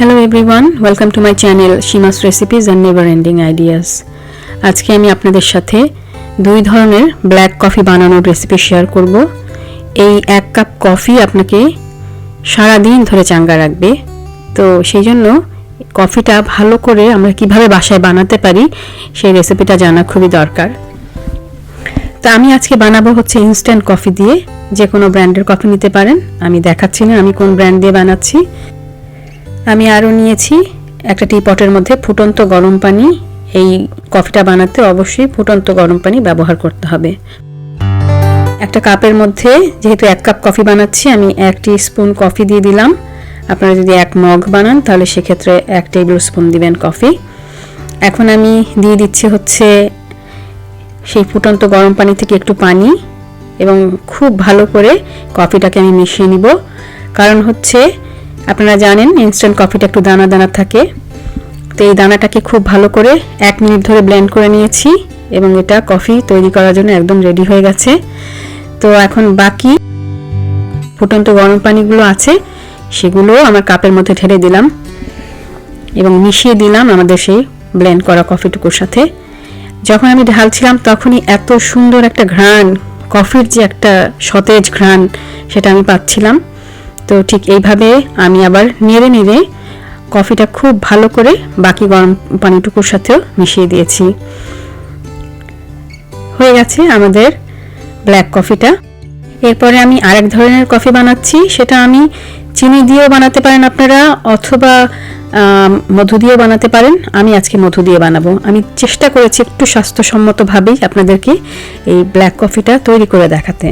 Hello everyone welcome to my channel Seema's recipes and never ending ideas আজকে আমি আপনাদের সাথে দুই ধরনের ব্ল্যাক কফি বানানোর রেসিপি শেয়ার করব। এই এক কাপ কফি আপনাকে সারা দিন ধরে চাঙ্গা রাখবে। তো সেই জন্য কফিটা ভালো করে আমরা কীভাবে বাসায় বানাতে পারি, সেই রেসিপিটা জানা খুবই দরকার। তা আমি আজকে বানাবো হচ্ছে ইনস্ট্যান্ট কফি দিয়ে। যে কোনো ব্র্যান্ডের কফি নিতে পারেন। আমি দেখাচ্ছি না আমি কোন ব্র্যান্ড দিয়ে বানাচ্ছি। আমি আরও নিয়েছি একটা টি পটের মধ্যে ফুটন্ত গরম পানি। এই কফিটা বানাতে অবশ্যই ফুটন্ত গরম পানি ব্যবহার করতে হবে। একটা কাপের মধ্যে যেহেতু এক কাপ কফি বানাচ্ছি, আমি এক টি স্পুন কফি দিয়ে দিলাম। আপনারা যদি এক মগ বানান, তাহলে সেক্ষেত্রে এক টেবিল স্পুন দিবেন কফি এখন আমি দিয়ে দিচ্ছি হচ্ছে সেই ফুটন্ত গরম পানি থেকে একটু পানি এবং খুব ভালো করে কফিটাকে আমি মিশিয়ে নিব। কারণ হচ্ছে আপনারা জানেন ইনস্ট্যান্ট কফিটা একটু দানা দানা থাকে। তো এই দানাটাকে খুব ভালো করে এক মিনিট ধরে ব্লেন্ড করে নিয়েছি এবং এটা কফি তৈরি করার জন্য একদম রেডি হয়ে গেছে। তো এখন বাকি ফুটন্ত গরম পানিগুলো আছে, সেগুলো আমার কাপের মধ্যে ঢেলে দিলাম এবং মিশিয়ে দিলাম আমাদের সেই ব্লেন্ড করা কফিটুকুর সাথে। যখন আমি ঢালছিলাম তখনই এত সুন্দর একটা ঘ্রাণ কফির যে একটা সতেজ ঘ্রাণ, সেটা আমি পাচ্ছিলাম। তো ঠিক এইভাবে আমি আবার নেড়ে নেড়ে কফিটা খুব ভালো করে বাকি গরম পানিটুকুর সাথেও মিশিয়ে দিয়েছি। হয়ে গেছে আমাদের ব্ল্যাক কফিটা এরপরে আমি আরেক ধরনের কফি বানাচ্ছি, সেটা আমি চিনি দিয়েও বানাতে পারেন আপনারা, অথবা মধু দিয়েও বানাতে পারেন। আমি আজকে মধু দিয়ে বানাবো। আমি চেষ্টা করেছি একটু স্বাস্থ্যসম্মতভাবেই আপনাদেরকে এই ব্ল্যাক কফিটা তৈরি করে দেখাতে।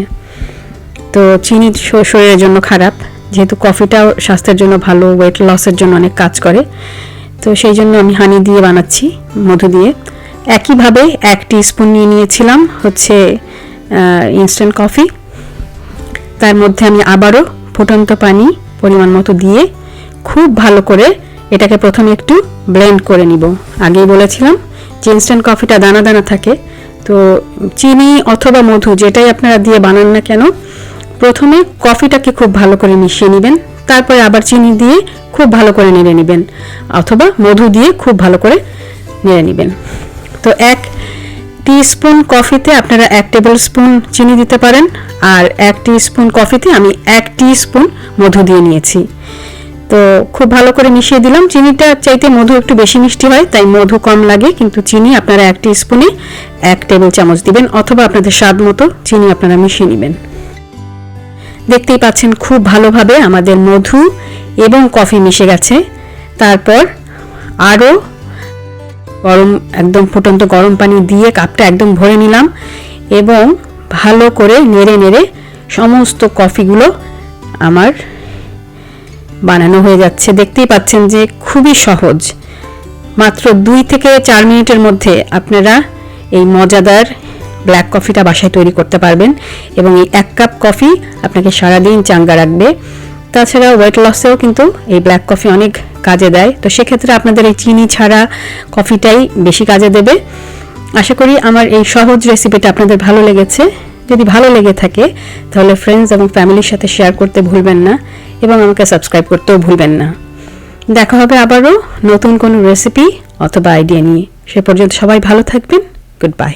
তো চিনি শরীরের জন্য খারাপ। যেহেতু কফিটাও স্বাস্থ্যের জন্য ভালো ওয়েট লসের জন্য অনেক কাজ করে। তো সেই জন্য আমি হানি দিয়ে বানাচ্ছি, মধু দিয়ে। একইভাবে এক স্পুন নিয়ে নিয়েছিলাম হচ্ছে ইনস্ট্যান্ট কফি তার মধ্যে আমি আবারও ফুটন্ত পানি পরিমাণ মতো দিয়ে খুব ভালো করে এটাকে প্রথমে একটু ব্লেন্ড করে নিব। আগেই বলেছিলাম যে ইনস্ট্যান্ট কফিটা দানা দানা থাকে। তো চিনি অথবা মধু যেটাই আপনারা দিয়ে বানান না কেন প্রথমে কফিটাকে খুব ভালো করে মিশিয়ে নেবেন, তারপরে আবার চিনি দিয়ে খুব ভালো করে নেড়ে নেবেন, অথবা মধু দিয়ে খুব ভালো করে নেড়ে নেবেন। তো এক স্পুন কফিতে আপনারা এক টেবিল স্পুন চিনি দিতে পারেন, আর এক স্পুন কফিতে আমি এক স্পুন মধু দিয়ে নিয়েছি। তো খুব ভালো করে মিশিয়ে দিলাম। চিনিটা চাইতে মধু একটু বেশি মিষ্টি হয়, তাই মধু কম লাগে, কিন্তু চিনি আপনারা এক স্পুনে এক টেবিল চামচ দিবেন, অথবা আপনাদের স্বাদ মতো চিনি আপনারা মিশিয়ে নেবেন। দেখতেই পাচ্ছেন খুব ভালোভাবে আমাদের মধু এবং কফি মিশে গেছে। তারপর আরও গরম, একদম ফুটন্ত গরম পানি দিয়ে কাপটা একদম ভরে নিলাম এবং ভালো করে নেড়ে নেড়ে সমস্ত কফিগুলো আমার বানানো হয়ে যাচ্ছে। দেখতেই পাচ্ছেন যে খুবই সহজ। মাত্র দুই থেকে চার মিনিটের মধ্যে আপনারা এই মজাদার ব্ল্যাক কফিটা বাসায় তৈরি করতে পারবেন এবং এই এক কাপ কফি আপনাকে সারাদিন চাঙ্গা রাখবে। তাছাড়া ওয়েট লসেও কিন্তু এই ব্ল্যাক কফি অনেক কাজে দেয়। তো সেক্ষেত্রে আপনাদের এই চিনি ছাড়া কফিটাই বেশি কাজে দেবে। আশা করি আমার এই সহজ রেসিপিটা আপনাদের ভালো লেগেছে। যদি ভালো লেগে থাকে, তাহলে ফ্রেন্ডস এবং ফ্যামিলির সাথে শেয়ার করতে ভুলবেন না এবং আমাকে সাবস্ক্রাইব করতেও ভুলবেন না। দেখা হবে আবারও নতুন কোনো রেসিপি অথবা আইডিয়া নিয়ে। সে পর্যন্ত সবাই ভালো থাকবেন। Good bye